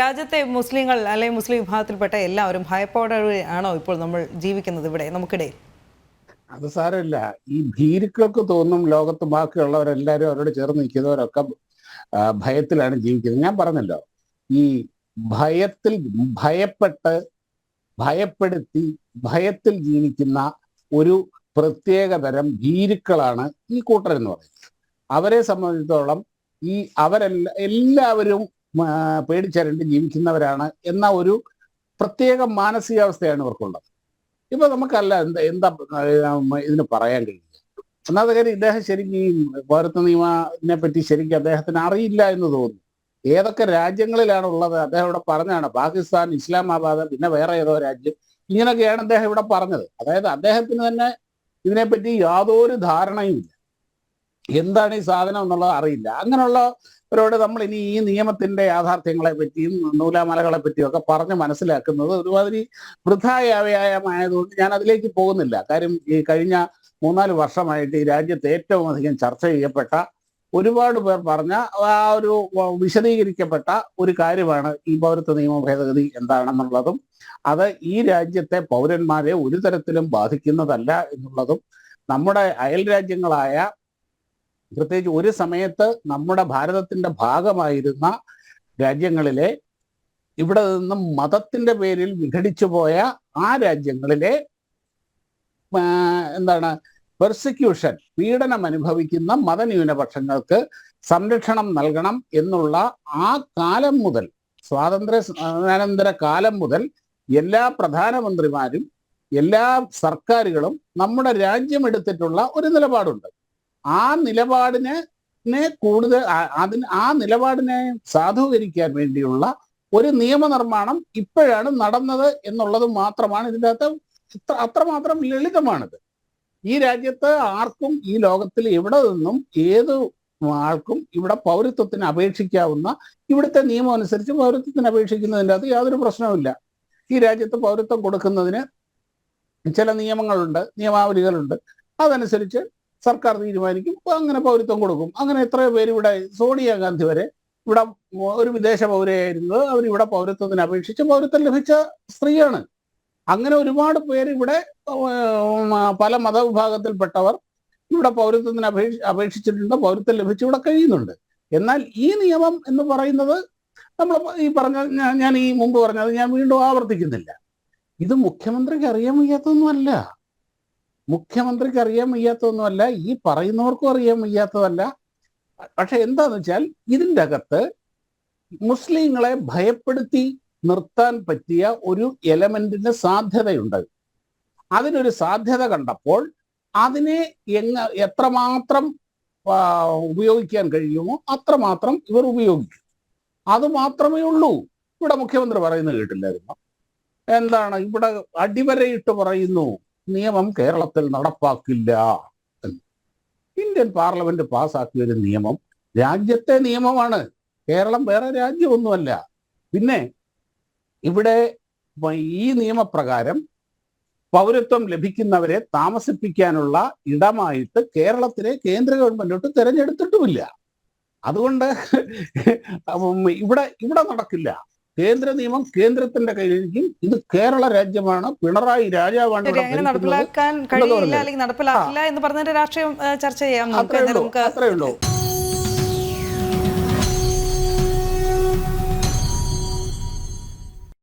രാജ്യത്തെ മുസ്ലിങ്ങൾ അല്ലെങ്കിൽ മുസ്ലിം വിഭാഗത്തിൽപ്പെട്ട എല്ലാവരും ഭയപ്പോടെ ആണോ ഇപ്പോൾ നമ്മൾ ജീവിക്കുന്നത് ഇവിടെ നമുക്കിടയിൽ അത് സാരമില്ല. ഈ ഭീരുക്കൾക്ക് തോന്നും ലോകത്ത് ബാക്കിയുള്ളവരെല്ലാവരും അവരോട് ചേർന്ന് നിൽക്കുന്നവരൊക്കെ ഭയത്തിലാണ് ജീവിക്കുന്നത്. ഞാൻ പറഞ്ഞല്ലോ ഈ ഭയത്തിൽ ഭയപ്പെട്ട് ഭയപ്പെടുത്തി ഭയത്തിൽ ജീവിക്കുന്ന ഒരു പ്രത്യേക തരം ഭീരുക്കളാണ് ഈ കൂട്ടരെന്ന് പറയുന്നത്. അവരെ സംബന്ധിച്ചിടത്തോളം ഈ അവരെല്ലാ എല്ലാവരും പേടിച്ചരണ്ട് ജീവിക്കുന്നവരാണ് എന്ന ഒരു പ്രത്യേക മാനസികാവസ്ഥയാണ് ഇവർക്കുള്ളത്. ഇപ്പൊ നമുക്കല്ല എന്താ എന്താ ഇതിന് പറയാൻ കഴിയുക. ഒന്നാമത്തെ കാര്യം ഇദ്ദേഹം ശരിക്കും ഈ പൗരത്വ നിയമത്തിനെ പറ്റി ശരിക്കും അദ്ദേഹത്തിന് അറിയില്ല എന്ന് തോന്നുന്നു. ഏതൊക്കെ രാജ്യങ്ങളിലാണ് ഉള്ളത്? അദ്ദേഹം ഇവിടെ പറഞ്ഞാണ് പാകിസ്ഥാൻ ഇസ്ലാമാബാദ് പിന്നെ വേറെ ഏതോ രാജ്യം. ഇങ്ങനെയൊക്കെയാണ് അദ്ദേഹം ഇവിടെ പറഞ്ഞത്. അതായത് അദ്ദേഹത്തിന് തന്നെ ഇതിനെപ്പറ്റി യാതൊരു ധാരണയും ഇല്ല എന്താണ് ഈ സാധനം എന്നുള്ളത് അറിയില്ല. അങ്ങനെയുള്ള അങ്ങനെയുള്ളവരോട് നമ്മൾ ഇനി ഈ നിയമത്തിന്റെ യാഥാർത്ഥ്യങ്ങളെ പറ്റിയും നൂലാമലകളെ പറ്റിയും ഒക്കെ പറഞ്ഞ് മനസ്സിലാക്കുന്നത് ഒരുമാതിരി വൃഥായാവയായമായതുകൊണ്ട് ഞാൻ അതിലേക്ക് പോകുന്നില്ല. കാര്യം ഈ കഴിഞ്ഞ മൂന്നാൽ വർഷമായിട്ട് ഈ രാജ്യത്ത് ഏറ്റവും അധികം ചർച്ച ചെയ്യപ്പെട്ട ഒരുപാട് പേർ പറഞ്ഞ ആ ഒരു വിശദീകരിക്കപ്പെട്ട ഒരു കാര്യമാണ് ഈ പൗരത്വ നിയമ ഭേദഗതി എന്താണെന്നുള്ളതും അത് ഈ രാജ്യത്തെ പൗരന്മാരെ ഒരു തരത്തിലും ബാധിക്കുന്നതല്ല എന്നുള്ളതും നമ്മുടെ അയൽ രാജ്യങ്ങളായ പ്രത്യേകിച്ച് ഒരു സമയത്ത് നമ്മുടെ ഭാരതത്തിന്റെ ഭാഗമായിരുന്ന രാജ്യങ്ങളിലെ ഇവിടെ നിന്നും മതത്തിന്റെ പേരിൽ വിഘടിച്ചു പോയ ആ രാജ്യങ്ങളിലെ എന്താണ് പെർസിക്യൂഷൻ പീഡനം അനുഭവിക്കുന്ന മതന്യൂനപക്ഷങ്ങൾക്ക് സംരക്ഷണം നൽകണം എന്നുള്ള ആ കാലം മുതൽ സ്വാതന്ത്ര്യാനന്തര കാലം മുതൽ എല്ലാ പ്രധാനമന്ത്രിമാരും എല്ലാ സർക്കാരുകളും നമ്മുടെ രാജ്യം എടുത്തിട്ടുള്ള ഒരു നിലപാടുണ്ട്. ആ നിലപാടിനെ കൂടുതൽ അതിന് ആ നിലപാടിനെ സാധൂകരിക്കാൻ വേണ്ടിയുള്ള ഒരു നിയമനിർമ്മാണം ഇപ്പോഴാണ് നടന്നത് എന്നുള്ളത് മാത്രമാണ് ഇതിന്റെ അകത്ത് അത്രമാത്രം ലളിതമാണിത്. ഈ രാജ്യത്ത് ആർക്കും ഈ ലോകത്തിൽ എവിടെ നിന്നും ഏത് ആൾക്കും ഇവിടെ പൗരത്വത്തിന് അപേക്ഷിക്കാവുന്ന ഇവിടുത്തെ നിയമം അനുസരിച്ച് പൗരത്വത്തിന് അപേക്ഷിക്കുന്നതിന്റെ അകത്ത് യാതൊരു പ്രശ്നവുമില്ല ഈ രാജ്യത്ത് പൗരത്വം കൊടുക്കുന്നതിന് ചില നിയമങ്ങളുണ്ട് നിയമാവലികളുണ്ട്. അതനുസരിച്ച് സർക്കാർ തീരുമാനിക്കും അങ്ങനെ പൗരത്വം കൊടുക്കും. അങ്ങനെ എത്രയോ പേര് ഇവിടെ സോണിയാഗാന്ധി വരെ ഇവിടെ ഒരു വിദേശ പൗരയായിരുന്നത് അവരിവിടെ പൗരത്വത്തിന് അപേക്ഷിച്ച് പൗരത്വം ലഭിച്ച സ്ത്രീയാണ്. അങ്ങനെ ഒരുപാട് പേര് ഇവിടെ പല മതവിഭാഗത്തിൽപ്പെട്ടവർ ഇവിടെ പൗരത്വത്തിന് അപേക്ഷ അപേക്ഷിച്ചിട്ടുണ്ട് പൗരത്വം ലഭിച്ചു ഇവിടെ കഴിയുന്നുണ്ട്. എന്നാൽ ഈ നിയമം എന്ന് പറയുന്നത് നമ്മൾ ഈ പറഞ്ഞ ഞാൻ- ഈ മുമ്പ് പറഞ്ഞത് ഞാൻ വീണ്ടും ആവർത്തിക്കുന്നില്ല. ഇത് മുഖ്യമന്ത്രിക്ക് അറിയാൻ വയ്യാത്തൊന്നുമല്ല മുഖ്യമന്ത്രിക്ക് അറിയാൻ വയ്യാത്തതൊന്നുമല്ല ഈ പറയുന്നവർക്കും അറിയാൻ വയ്യാത്തതല്ല. പക്ഷെ എന്താന്ന് വെച്ചാൽ ഇതിന്റെ അകത്ത് മുസ്ലിങ്ങളെ ഭയപ്പെടുത്തി നിർത്താൻ പറ്റിയ ഒരു എലമെന്റിന് സാധ്യതയുണ്ട്. അതിനൊരു സാധ്യത കണ്ടപ്പോൾ അതിനെ എങ്ങ എത്രമാത്രം ഉപയോഗിക്കാൻ കഴിയുമോ അത്രമാത്രം ഇവർ ഉപയോഗിക്കും. അത് മാത്രമേ ഉള്ളൂ. ഇവിടെ മുഖ്യമന്ത്രി പറയുന്നത് കേട്ടില്ലായിരുന്നു? എന്താണ്? ഇവിടെ അടിവരയിട്ട് പറയുന്നു. നിയമം കേരളത്തിൽ നടപ്പാക്കില്ല. ഇന്ത്യൻ പാർലമെന്റ് പാസ്സാക്കിയ ഒരു നിയമം രാജ്യത്തെ നിയമമാണ്. കേരളം വേറെ രാജ്യമൊന്നുമല്ല. പിന്നെ ഇവിടെ ഈ നിയമപ്രകാരം പൗരത്വം ലഭിക്കുന്നവരെ താമസിപ്പിക്കാനുള്ള ഇടമായിട്ട് കേരളത്തിലെ കേന്ദ്ര ഗവൺമെന്റോട്ട് തിരഞ്ഞെടുത്തിട്ടുമില്ല. അതുകൊണ്ട് ഇവിടെ ഇവിടെ നടക്കില്ല. കേന്ദ്ര നിയമം കേന്ദ്രത്തിന്റെ കയ്യിലിരിക്കും. ഇത് കേരള രാജ്യമാണ്. പിണറായി രാജാവാണ് നടപ്പിലാക്കാൻ കഴിയില്ല അല്ലെങ്കിൽ നടപ്പിലാക്കില്ല എന്ന് പറഞ്ഞതിന്റെ രാഷ്ട്രീയം ചർച്ച ചെയ്യാം നമുക്ക്